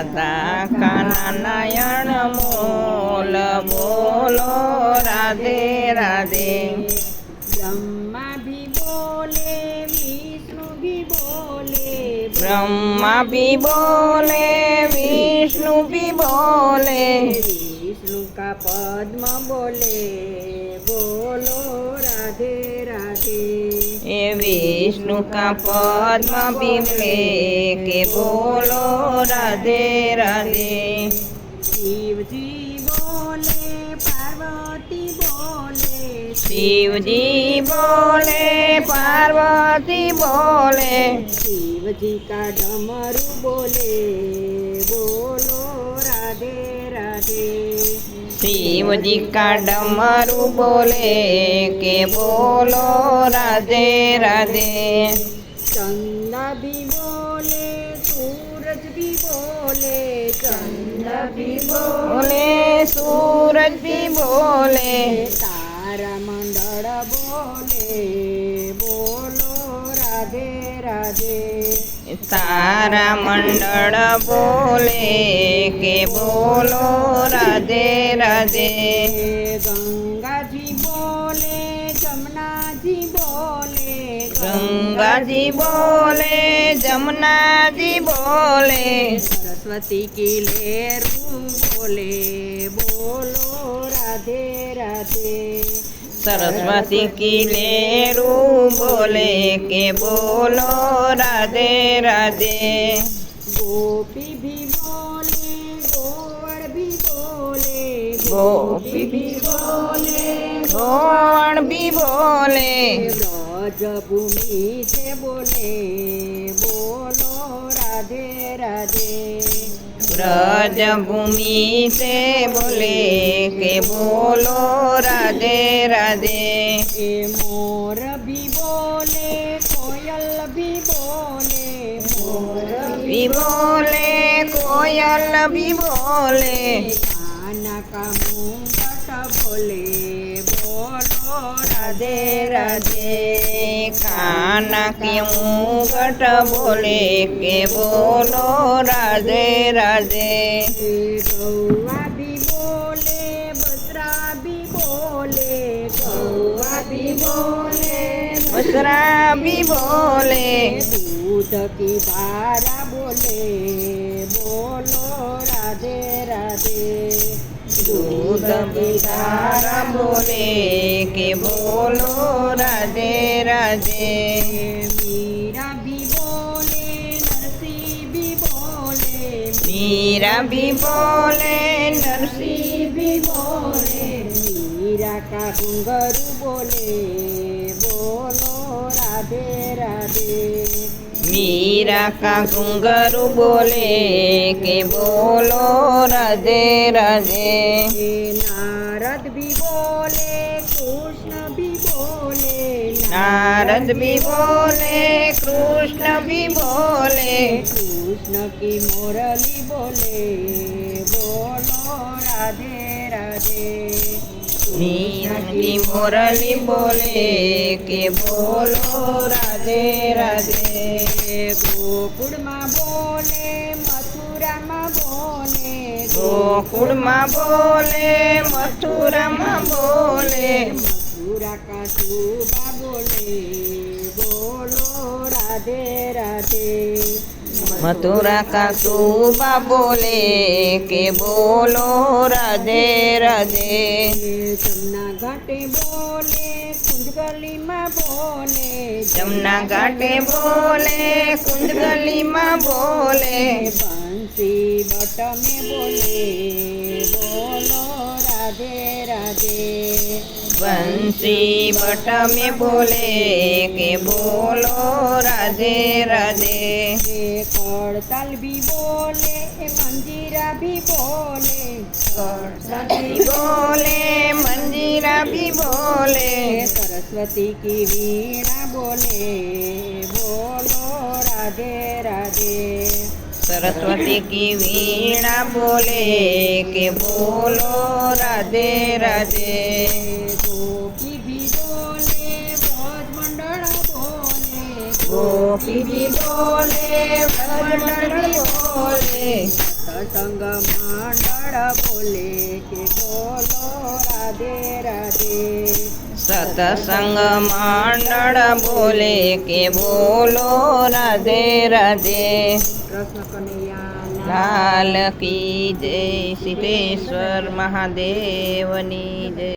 રાધા કાના નયણ mall બોલો રાધે રાધે બ્રહ્મા ભી બોલે વિષ્ણુ ભી બોલે બ્રહ્મા ભી બોલે, વિષ્ણુ ભી બોલે. વિષ્ણુ કા પદ્મ બોલે, બોલો રાધે રાધે. विष्णु का पद्म बिमले के बोलो राधे राधे शिव जी बोले पार्वती बोले शिव जी बोले पार्वती बोले शिव जी का डमरू શિવજી કાડમારું બોલે કે બોલો રાધે રાધે. ચંદા ભી બોલે સૂરજ ભી બોલે ચંદા ભી બોલે સૂરજ ભી બોલે તારા મંડળ બોલે બોલો રાધે રાજે તારા મંડળ બોલે કે બોલો રાધે રાધે ગંગાજી બોલે જમનાજી બોલે ગંગાજી બોલે જમનાજી બોલે સરસ્વતી કી લહેરું બોલે બોલો રાધે રાધે सरस्वती की लेरू बोले के बोलो राधे राधे। गोपी भी बोले गोवर भी बोले। गोपी भी बोले गोवर भी बोले। ब्रज भूमि से बोले बोलो। ব্রজভূমিতে বলে কে বলো রাধে রাধে। কে মোর বি বলে কোয়ল বি বলে বি বলে কোয়ল বি বলে কানা কামু বলে બોલો રાધે રાધે કાના કે મુગટ બોલે કે બોલો રાધે રાધે. ગૌવા બી બોલે બસરા બી બોલે ગૌવા બી બોલે. બસરા બી બોલે. દૂધ કી બારા બોલે બોલો રાધે રાધે. જૂદ બિચારા બોલે કે બોલો રાધે રાધે મીરા ભી બોલે નરસિંહ ભી બોલે મીરા ભી બોલે નરસિંહ ભી બોલે મીરા કા ઘુંઘરું બોલે બોલો રાધે રાધે मीरा का घुंघरू बोले के बोलो राधे राधे। हे नारद भी बोले कृष्ण भी बोले नारद भी बोले कृष्ण भी बोले। कृष्ण की मुरली बोले बोलो राधे राधे। ઝીણતી મોરલી બોલે કે બોલો રાધે રાધે ગોકુળમાં બોલે મથુરામાં બોલે ગોકુળમાં બોલે મથુરામાં બોલે મથુરા કાશુબા બોલે બોલો રાધે રાધે मथुरा का सूबा बोले के बोलो राधे राधे। जमुना घाटे बोले कुंज गली माँ बोले। जमुना घाटे बोले कुंज गली माँ बोले। बंसी बटमे बोले बोलो राधे राधे। बंसी बटा में बोले के बोलो रजे राजे करसल भी बोले मंजीरा भी बोले। करताल भी बोले मंजीरा भी बोले। सरस्वती की वीणा सरस्वती की वीणा बोले के बोलो राधे राधे। गोपी भी बोले भोज मंडल बोले। गोपी भी बोले भोज मंडल बोले। सत्संग मंडल बोले के बोलो राधे राधे। सतसंग मंडल बोले के बोलो राधे राधे। લાલ કી જય સિદ્ધેશ્વર મહાદેવની જય